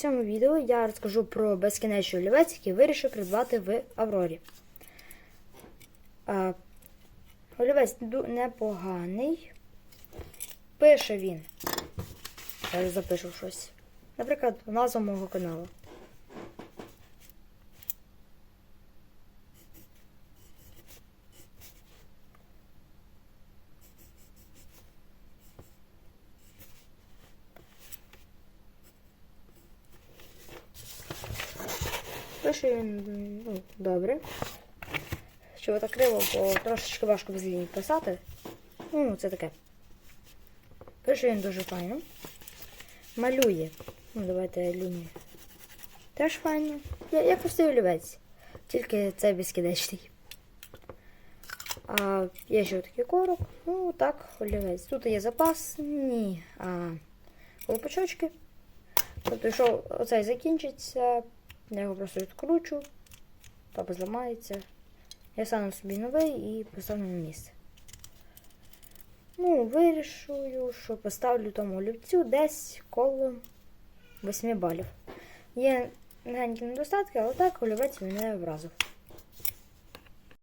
цьому відео я розкажу про безкінечний олівець, який вирішив придбати в Аврорі. Олівець непоганий. Пише він. Я запишу щось. Наприклад, назву мого каналу. Він ну, добре. Що так криво, бо трошечки важко без ліній писати. Ну, це таке. Пише він дуже файно. Малює. Ну, давайте лінію. Теж файно. Я, як простий олівець. Тільки це безкінечний. А є ще такий корок. Ну, так, олівець. Тут є запас. Ні. А колпачочки. Тобто, якщо оцей закінчиться, я його просто відкручу, папа зламається. Я стану собі новий і поставлю на місце. Ну, вирішую, що поставлю тому олівцю десь коло 8 балів. Є легенькі недостатки, але так олівець мене вразив.